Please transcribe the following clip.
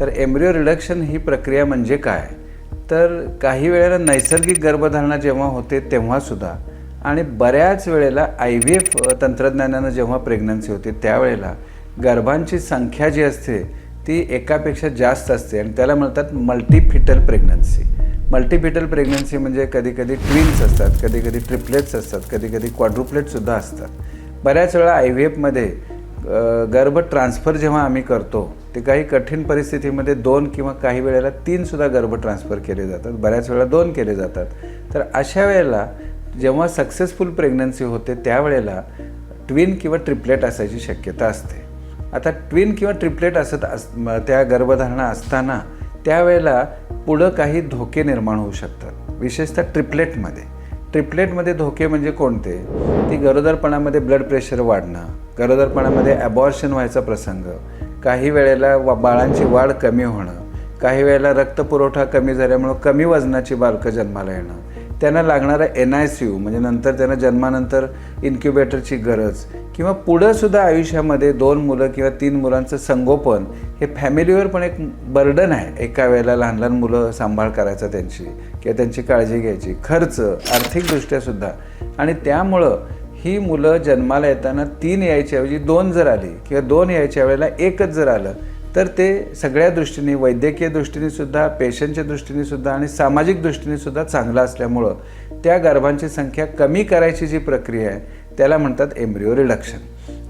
तर embryo reduction ही प्रक्रिया म्हणजे काय? तर काही वेळेला नैसर्गिक गर्भधारणा जेव्हा होते तेव्हासुद्धा आणि बऱ्याच वेळेला आय व्ही एफ तंत्रज्ञानानं जेव्हा प्रेग्नन्सी होते त्यावेळेला गर्भांची संख्या जी असते ती एकापेक्षा जास्त असते आणि त्याला म्हणतात मल्टीफिटल प्रेग्नन्सी मल्टीफिटल प्रेग्नन्सी म्हणजे कधीकधी ट्विन्स असतात कधी कधी ट्रिपलेट्स असतात कधी कधी क्वाड्रुप्लेटसुद्धा असतात. बऱ्याच वेळा आय व्ही एफमध्ये गर्भ ट्रान्सफर जेव्हा आम्ही करतो ते काही कठीण परिस्थितीमध्ये दोन किंवा काही वेळेला तीनसुद्धा गर्भ ट्रान्सफर केले जातात. बऱ्याच वेळा दोन केले जातात. तर अशा वेळेला जेव्हा सक्सेसफुल प्रेग्नन्सी होते त्यावेळेला ट्विन किंवा ट्रिपलेट असायची शक्यता असते. आता ट्विन किंवा ट्रिपलेट असत अस त्या गर्भधारणा असताना त्यावेळेला पुढं काही धोके निर्माण होऊ शकतात. विशेषतः ट्रिपलेटमध्ये ट्रिपलेटमध्ये धोके म्हणजे कोणते? ती गरोदरपणामध्ये ब्लड प्रेशर वाढणं गरोदरपणामध्ये ॲबॉर्शन व्हायचा प्रसंग काही वेळेला वा बाळांची वाढ कमी होणं काही वेळेला रक्तपुरवठा कमी झाल्यामुळं कमी वजनाची बालकं जन्माला येणं. त्यांना लागणारा एन आय सी यू म्हणजे नंतर त्यांना जन्मानंतर इन्क्युबेटरची गरज किंवा पुढंसुद्धा आयुष्यामध्ये दोन मुलं किंवा तीन मुलांचं संगोपन हे फॅमिलीवर पण एक बर्डन आहे. एका वेळेला लहान लहान मुलं सांभाळ करायचा त्यांची किंवा त्यांची काळजी घ्यायची खर्च आर्थिकदृष्ट्यासुद्धा आणि त्यामुळं ही मुलं जन्माला येताना तीन यायच्याऐवजी दोन जर आली किंवा दोन यायच्या वेळेला एकच जर आलं तर ते सगळ्या दृष्टीने वैद्यकीय दृष्टीने सुद्धा पेशंटच्या दृष्टीने सुद्धा आणि सामाजिक दृष्टीने सुद्धा चांगलं असल्यामुळं त्या गर्भांची संख्या कमी करायची जी प्रक्रिया आहे त्याला म्हणतात एम्ब्रिओ रिडक्शन